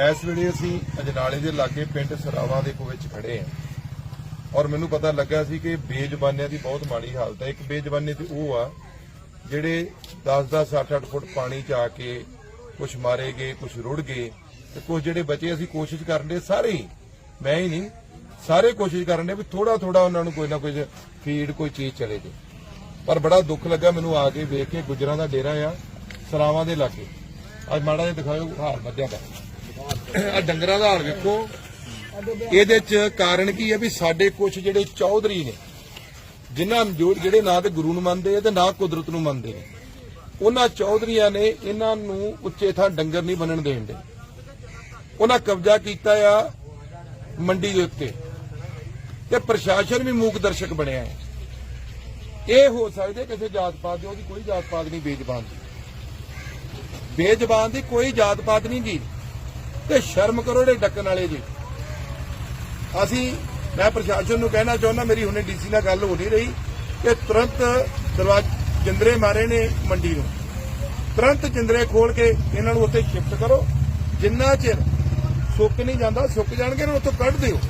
ਇਸ ਵੇਲੇ ਅਸੀਂ ਅਜਨਾਲੇ ਦੇ ਲਾਗੇ ਪਿੰਡ ਸਰਾਵਾ ਦੇ ਕੋਲ ਵਿੱਚ ਖੜੇ ਆ ਔਰ ਮੈਨੂੰ ਪਤਾ ਲੱਗਾ ਸੀ ਕਿ ਬੇਜ਼ਬਾਨਿਆਂ ਦੀ ਬਹੁਤ ਮਾੜੀ ਹਾਲਤ ਹੈ। ਇੱਕ ਬੇਜ਼ਬਾਨੇ ਤੇ ਉਹ ਆ, ਜਿਹੜੇ 10-10 8-8 ਫੁੱਟ ਪਾਣੀ ਚ ਆ ਕੇ ਕੁਝ ਮਾਰੇ ਗਏ ਕੁਝ ਰੁੜ ਗਏ ਤੇ ਕੁਝ ਜਿਹੜੇ ਬਚੇ ਅਸੀਂ ਕੋਸ਼ਿਸ਼ ਕਰਨ ਦੇ ਸਾਰੇ ਹੀ, ਮੈਂ ਹੀ ਨਹੀਂ, ਸਾਰੇ ਕੋਸ਼ਿਸ਼ ਕਰਨ ਦੇ ਵੀ ਥੋੜਾ ਥੋੜਾ ਉਹਨਾਂ ਨੂੰ ਕੋਈ ਨਾ ਕੋਈ ਫੀਡ, ਕੋਈ ਚੀਜ਼ ਚਲੇ ਜੇ। ਪਰ ਬੜਾ ਦੁੱਖ ਲੱਗਾ ਮੈਨੂੰ ਆ ਕੇ ਵੇਖ ਕੇ ਗੁਜਰਾਂ ਦਾ ਡੇਰਾ ਆ, ਸਰਾਵਾਂ ਦੇ ਲਾਗੇ। ਅੱਜ ਮਾੜਾ ਜਿਹਾ ਦਿਖਾਓ ਹਾਲ ਮੱਝਾਂ ਦਾ। ਆ ਡੰਗਰਾਂ ਦਾ ਹਾਲ ਵੇਖੋ। ਇਹਦੇ ਚ ਕਾਰਨ ਕੀ ਹੈ ਵੀ ਸਾਡੇ ਕੁਝ ਜਿਹੜੇ ਚੌਧਰੀ ਨੇ, ਜਿਨ੍ਹਾਂ ਜਿਹੜੇ ਨਾ ਤੇ ਗੁਰੂ ਨੂੰ ਮੰਨਦੇ ਆ ਤੇ ਨਾ ਕੁਦਰਤ ਨੂੰ ਮੰਨਦੇ ਨੇ, ਉਹਨਾਂ ਚੌਧਰੀਆਂ ਨੇ ਇਹਨਾਂ ਨੂੰ ਉੱਚੇ ਥਾਂ ਡੰਗਰ ਨਹੀਂ ਬੰਨਣ ਦੇਣ ਦੇ। ਉਹਨਾਂ ਕਬਜ਼ਾ ਕੀਤਾ ਆ ਮੰਡੀ ਦੇ ਉੱਤੇ ਤੇ ਪ੍ਰਸ਼ਾਸਨ ਵੀ ਮੂਕ ਦਰਸ਼ਕ ਬਣਿਆ ਹੈ। ਇਹ ਹੋ ਸਕਦੇ ਕਿਸੇ ਜਾਤ ਪਾਤ ਦੀ, ਉਹਦੀ ਕੋਈ ਜਾਤ ਪਾਤ ਨਹੀਂ, ਬੇਜ਼ਬਾਨ ਦੀ। ਬੇਜ਼ਬਾਨ ਦੀ ਕੋਈ ਜਾਤ ਪਾਤ ਨਹੀਂ ਜੀ। ਤੇ ਸ਼ਰਮ ਕਰੋ ਜਿਹੜੇ ਡੱਕਣ ਵਾਲੇ ਜੀ। ਅਸੀਂ, ਮੈਂ ਪ੍ਰਸ਼ਾਸਨ ਨੂੰ ਕਹਿਣਾ ਚਾਹੁੰਦਾ, ਮੇਰੀ ਹੁਣੇ ਡੀਸੀ ਨਾਲ ਗੱਲ ਹੋ ਨਹੀਂ ਰਹੀ, ਕਿ ਤੁਰੰਤ ਦਰਵਾਜ਼ੇ ਜਿੰਦਰੇ ਮਾਰੇ ਨੇ ਮੰਡੀ ਨੂੰ। ਤੁਰੰਤ ਜਿੰਦਰੇ ਖੋਲ ਕੇ ਇਹਨਾਂ ਨੂੰ ਉੱਥੇ ਸ਼ਿਫਟ ਕਰੋ। ਜਿੰਨਾ ਚਿਰ ਸੁੱਕ ਨਹੀਂ ਜਾਂਦਾ, ਸੁੱਕ ਜਾਣਗੇ, ਇਹਨਾਂ ਨੂੰ ਉੱਥੋਂ ਕੱਢ ਦਿਓ।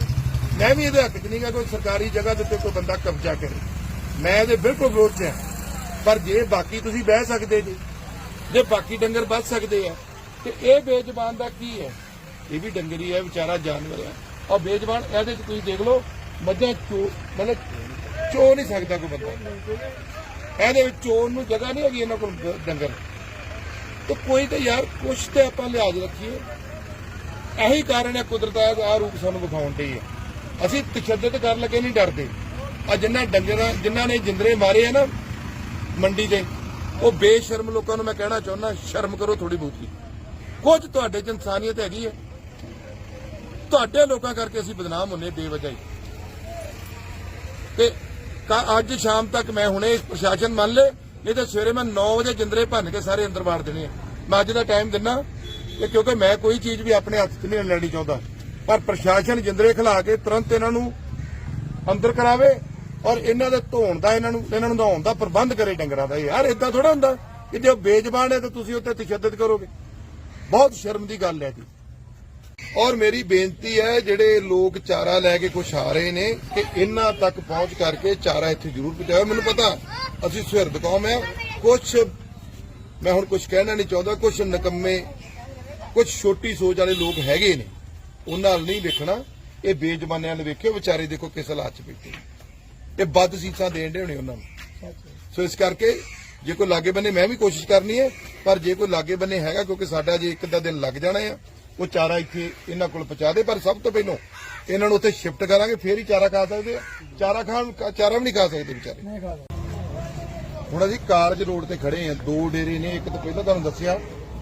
ਮੈਂ ਵੀ ਇਹਦੇ ਹੱਕ 'ਚ ਨਹੀਂ ਗਾ ਕੋਈ ਸਰਕਾਰੀ ਜਗ੍ਹਾ ਦੇ ਉੱਤੇ ਕੋਈ ਬੰਦਾ ਕਬਜ਼ਾ ਕਰੇ। ਮੈਂ ਇਹਦੇ ਬਿਲਕੁਲ ਵਿਰੋਧ 'ਚ ਹਾਂ। ਪਰ ਜੇ ਬਾਕੀ ਤੁਸੀਂ ਬਹਿ ਸਕਦੇ ਜੀ ਜੇ ਬਾਕੀ ਡੰਗਰ ਬਚ ਸਕਦੇ ਆ, ਤੇ ਇਹ ਬੇਜ਼ਬਾਨ ਦਾ ਕੀ ਹੈ? ਇਹ ਵੀ ਡੰਗਰੀ ਹੈ, ਵਿਚਾਰਾ ਜਾਨਵਰ ਹੈ। ਔਰ ਬੇਜ਼ਬਾਨ, ਇਹਦੇ 'ਚ ਤੁਸੀਂ ਦੇਖ ਲਓ, ਮੱਝਾਂ ਚੋ ਮਤਲਬ ਚੋ ਨਹੀਂ ਸਕਦਾ ਕੋਈ ਬੰਦਾ। ਇਹਦੇ ਵਿੱਚ ਚੋਣ ਨੂੰ ਜਗ੍ਹਾ ਨਹੀਂ ਹੈਗੀ ਇਹਨਾਂ ਕੋਲ ਡੰਗਰ। ਤੇ ਕੋਈ ਤਾਂ ਯਾਰ, ਕੁਛ ਤੇ ਆਪਾਂ ਲਿਹਾਜ਼ ਰੱਖੀਏ। ਇਹੀ ਕਾਰਨ ਹੈ ਕੁਦਰਤ ਦਾ ਆ ਰੂਪ ਸਾਨੂੰ ਵਿਖਾਉਣ ਦੀ ਹੈ। ਅਸੀਂ ਤਸ਼ੱਦਦ ਕਰਨ ਲੱਗੇ ਨਹੀਂ ਡਰਦੇ। ਆ ਜਿਨ੍ਹਾਂ ਡੰਗਰਾਂ ਜਿਨ੍ਹਾਂ ਨੇ ਜਿੰਦਰੇ ਮਾਰੇ ਆ ਨਾ, ਮੰਡੀ ਦੇ ਉਹ ਬੇਸ਼ਰਮ ਲੋਕਾਂ ਨੂੰ ਮੈਂ ਕਹਿਣਾ ਚਾਹੁੰਦਾ, ਸ਼ਰਮ ਕਰੋ ਥੋੜੀ ਬਹੁਤੀ। ਕੁਝ ਤੁਹਾਡੇ ਚ ਇਨਸਾਨੀਅਤ ਹੈਗੀ ਹੈ। ਤੁਹਾਡੇ ਲੋਕਾਂ ਕਰਕੇ ਅਸੀਂ ਬਦਨਾਮ ਹੁੰਨੇ ਬੇਵਜ੍ਹਾ ਹੀ ਤੇ ਅੱਜ ਸ਼ਾਮ ਤੱਕ ਮੈਂ ਹੁਣੇ ਪ੍ਰਸ਼ਾਸਨ ਮੰਨ ਲੇ, ਨਹੀਂ ਤਾਂ ਸਵੇਰੇ ਮੈਂ 9 ਵਜੇ ਜਿੰਦਰੇ ਭੰਨ ਕੇ ਸਾਰੇ ਅੰਦਰ ਵਾੜ ਦੇਣੇ ਆ। ਮੈਂ ਅੱਜ ਦਾ ਟਾਈਮ ਦਿੰਨਾ ਕਿ ਕਿਉਂਕਿ ਮੈਂ ਕੋਈ ਚੀਜ਼ ਵੀ ਆਪਣੇ ਹੱਥ 'ਚ ਨਹੀਂ ਲੈਣੀ ਚਾਹੁੰਦਾ। ਪਰ ਪ੍ਰਸ਼ਾਸਨ ਜਿੰਦਰੇ ਖਿਲਾ ਕੇ ਤੁਰੰਤ ਇਹਨਾਂ ਨੂੰ ਅੰਦਰ ਕਰਾਵੇ ਔਰ ਇਹਨਾਂ ਦੇ ਧੋਣ ਦਾ, ਇਹਨਾਂ ਨੂੰ ਇਹਨਾਂ ਨੂੰ ਨਹਾਉਣ ਦਾ ਪ੍ਰਬੰਧ ਕਰੇ ਡੰਗਰਾਂ ਦਾ ਯਾਰ ਇਦਾਂ ਥੋੜਾ ਹੁੰਦਾ ਕਿ ਜੇ ਬੇਜ਼ਬਾਨ ਹੈ ਤਾਂ ਤੁਸੀਂ ਉੱਤੇ ਤਸ਼ੱਦਦ ਕਰੋਗੇ। ਬਹੁਤ ਸ਼ਰਮ ਦੀ ਗੱਲ ਹੈ ਜੀ। ਔਰ ਮੇਰੀ ਬੇਨਤੀ ਹੈ, ਜਿਹੜੇ ਲੋਕ ਚਾਰਾ ਲੈ ਕੇ ਕੁਛ ਆ ਰਹੇ ਨੇ, ਕਿ ਇਹਨਾਂ ਤੱਕ ਪਹੁੰਚ ਕਰਕੇ ਚਾਰਾ ਇੱਥੇ ਜ਼ਰੂਰ ਪਹੁੰਚਾਓ। ਮੈਨੂੰ ਪਤਾ, ਅਸੀਂ ਸੁਹਿਰਦ ਕੌਮ ਹੈ। ਕੁਛ, ਮੈਂ ਹੁਣ ਕੁਛ ਕਹਿਣਾ ਨਹੀਂ ਚਾਹੁੰਦਾ, ਕੁਛ ਨਕੰਮੇ, ਕੁਛ ਛੋਟੀ ਸੋਚ ਵਾਲੇ ਲੋਕ ਹੈਗੇ ਨੇ। ਉਹਨਾਂ ਨਾਲ ਨਹੀਂ ਵੇਖਣਾ। ਇਹ ਬੇਜ਼ਬਾਨਿਆਂ ਨੂੰ ਵੇਖਿਓ, ਵਿਚਾਰੇ ਦੇਖੋ ਕਿਸ ਹਾਲਾਤ 'ਚ ਬੈਠੇ ਤੇ ਵੱਧ ਸੀਸਾਂ ਦੇਣ ਦੇ ਹੋਣੇ ਉਹਨਾਂ ਨੂੰ। ਸੋ ਇਸ ਕਰਕੇ ਜੇ ਕੋਈ ਲਾਗੇ ਬੰਨੇ ਮੈਂ ਵੀ ਕੋਸ਼ਿਸ਼ ਕਰਨੀ ਹੈ ਪਰ ਜੇ ਕੋਈ ਲਾਗੇ ਬੰਨੇ ਹੈਗਾ ਕਿਉਂਕਿ ਸਾਡਾ ਜੇ ਇੱਕ ਅੱਧਾ ਦਿਨ ਲੱਗ ਜਾਣਾ ਆ ਉਹ ਚਾਰਾ ਇੱਥੇ ਇਹਨਾਂ ਕੋਲ ਪਹੁੰਚਾ ਦੇ ਪਰ ਸਭ ਤੋਂ ਪਹਿਲਾਂ ਇਹਨਾਂ ਨੂੰ ਉੱਥੇ ਸ਼ਿਫਟ ਕਰਾਂਗੇ ਫੇਰ ਹੀ ਚਾਰਾ ਖਾ ਸਕਦੇ ਆ। ਚਾਰਾ ਖਾਣ ਚਾਰਾ ਵੀ ਨਹੀਂ ਖਾ ਸਕਦੇ ਵਿਚਾਰੇ। ਹੁਣ ਅਸੀਂ ਕਾਰਜ ਰੋਡ ਤੇ ਖੜੇ ਆ ਦੋ ਡੇਰੇ ਨੇ ਇੱਕ ਤਾਂ ਪਹਿਲਾਂ ਤੁਹਾਨੂੰ ਦੱਸਿਆ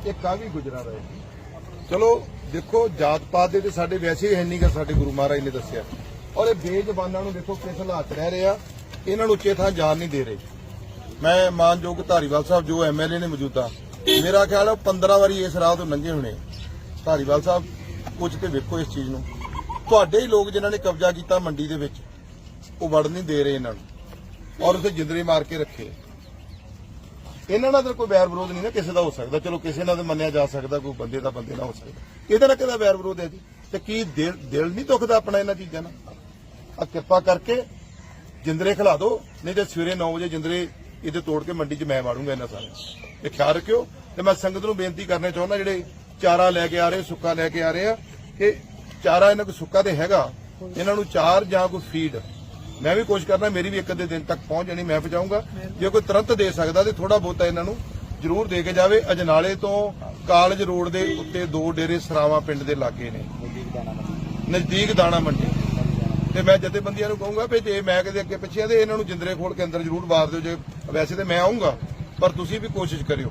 ਇੱਕ ਆ ਵੀ ਗੁਜਰਾ ਰਹੇ ਚਲੋ ਦੇਖੋ ਜਾਤ ਪਾਤ ਦੇ ਤੇ ਸਾਡੇ ਵੈਸੇ ਹੀ ਹੈ ਨਹੀਂਗਾ ਸਾਡੇ ਗੁਰੂ ਮਹਾਰਾਜ ਨੇ ਦੱਸਿਆ। ਔਰ ਇਹ ਬੇਜ਼ਬਾਨਾਂ ਨੂੰ ਦੇਖੋ ਕਿਸ ਹਾਲਾਤ ਰਹਿ ਰਹੇ ਆ, ਇਹਨਾਂ ਨੂੰ ਉੱਚੇ ਥਾਂ ਜਾਣ ਨਹੀਂ ਦੇ ਰਹੇ। ਮੈਂ ਮਾਨਯੋਗ ਧਾਰੀਵਾਲ ਸਾਹਿਬ, ਜੋ ਐਮਐਲਏ ਨੇ ਮੌਜੂਦਾ, ਮੇਰਾ ਖਿਆਲ ਹੈ 15 ਵਾਰੀ ਇਸ ਰਾਹ ਤੋਂ ਲੰਘੇ ਹੋਣੇ ਧਾਰੀਵਾਲ ਸਾਹਿਬ ਕੁਝ ਤੇ ਵੇਖੋ ਇਸ ਚੀਜ਼ ਨੂੰ। ਤੁਹਾਡੇ ਹੀ ਲੋਕ ਜਿਨ੍ਹਾਂ ਨੇ ਕਬਜ਼ਾ ਕੀਤਾ ਮੰਡੀ ਦੇ ਵਿੱਚ, ਉਹ ਵੜ ਨਹੀਂ ਦੇ ਰਹੇ ਇਹਨਾਂ ਨੂੰ। ਔਰ ਉਸੇ ਜਿੰਦਰੇ ਮਾਰ ਕੇ ਰੱਖੇ। ਇਹਨਾਂ ਨਾਲ ਤਾਂ ਕੋਈ ਵੈਰ ਵਿਰੋਧ ਨਹੀਂ ਨਾ ਕਿਸੇ ਦਾ ਹੋ ਸਕਦਾ। ਚਲੋ ਕਿਸੇ ਨਾਲ ਤਾਂ ਮੰਨਿਆ ਜਾ ਸਕਦਾ, ਕੋਈ ਬੰਦੇ ਦਾ ਬੰਦੇ ਨਾਲ ਹੋ ਸਕਦਾ। ਇਹਦੇ ਨਾਲ ਕਿਹਦਾ ਵੈਰ ਵਿਰੋਧ ਹੈ ਜੀ? ਤੇ ਕੀ ਦਿਲ ਦਿਲ ਨਹੀਂ ਦੁਖਦਾ ਆਪਣਾ ਇਹਨਾਂ ਚੀਜ਼ਾਂ ਨਾਲ? ਆ ਕਿਰਪਾ ਕਰਕੇ ਜਿੰਦਰੇ ਖਿਲਾ ਦਿਓ, ਨਹੀਂ ਤੇ ਸਵੇਰੇ 9 ਵਜੇ ਜਿੰਦਰੇ ਇਹਦੇ ਤੋੜ ਕੇ ਮੰਡੀ 'ਚ ਮੈਂ ਵਾੜੂੰਗਾ ਇਹਨਾਂ ਸਾਰੇ ਇਹ ਖਿਆਲ ਰੱਖਿਓ ਤੇ ਮੈਂ ਸੰਗਤ ਨੂੰ ਬੇਨਤੀ ਕਰਨਾ ਚਾਹੁੰਦਾ, ਜਿਹੜੇ ਚਾਰਾ ਲੈ ਕੇ ਆ ਰਹੇ, ਸੁੱਕਾ ਲੈ ਕੇ ਆ ਰਹੇ ਆ, ਕਿ ਚਾਰਾ ਇਹਨਾਂ ਕੋਲ ਸੁੱਕਾ ਤੇ ਹੈਗਾ, ਇਹਨਾਂ ਨੂੰ ਚਾਰ ਜਾਂ ਕੋਈ ਫੀਡ। ਮੈਂ ਵੀ ਕੋਸ਼ਿਸ਼ ਕਰਨਾ, ਮੇਰੀ ਵੀ ਇੱਕ ਅੱਧੇ ਦਿਨ ਤੱਕ ਪਹੁੰਚ ਜਾਣੀ, ਮੈਂ ਪਹੁੰਚਾਊਂਗਾ। ਜੇ ਕੋਈ ਤੁਰੰਤ ਦੇ ਸਕਦਾ ਤੇ ਥੋੜਾ ਬਹੁਤਾ ਇਹਨਾਂ ਨੂੰ ਜ਼ਰੂਰ ਦੇ ਕੇ ਜਾਵੇ। ਅਜਨਾਲੇ ਤੋਂ ਕਾਲਜ ਰੋਡ ਦੇ ਉੱਤੇ ਦੋ ਡੇਰੇ ਸਰਾਵਾਂ ਪਿੰਡ ਦੇ ਲਾਗੇ ਨੇ। ਨਜ਼ਦੀਕ ਦਾਣਾ ਮੰਡੀ। ਤੇ ਮੈਂ ਜਥੇਬੰਦੀਆਂ ਨੂੰ ਕਹੂੰਗਾ ਵੀ ਜੇ ਮੈਂ ਕਿਤੇ ਅੱਗੇ ਪਿੱਛੇ ਆ, ਤੇ ਇਹਨਾਂ ਨੂੰ ਜਿੰਦਰੇ ਖੋਲ ਕੇ ਅੰਦਰ ਜ਼ਰੂਰ ਵਾਰ ਦਿਓ। ਜੇ ਵੈਸੇ ਤੇ ਮੈਂ ਆਉਂਗਾ ਪਰ ਤੁਸੀਂ ਵੀ ਕੋਸ਼ਿਸ਼ ਕਰਿਓ।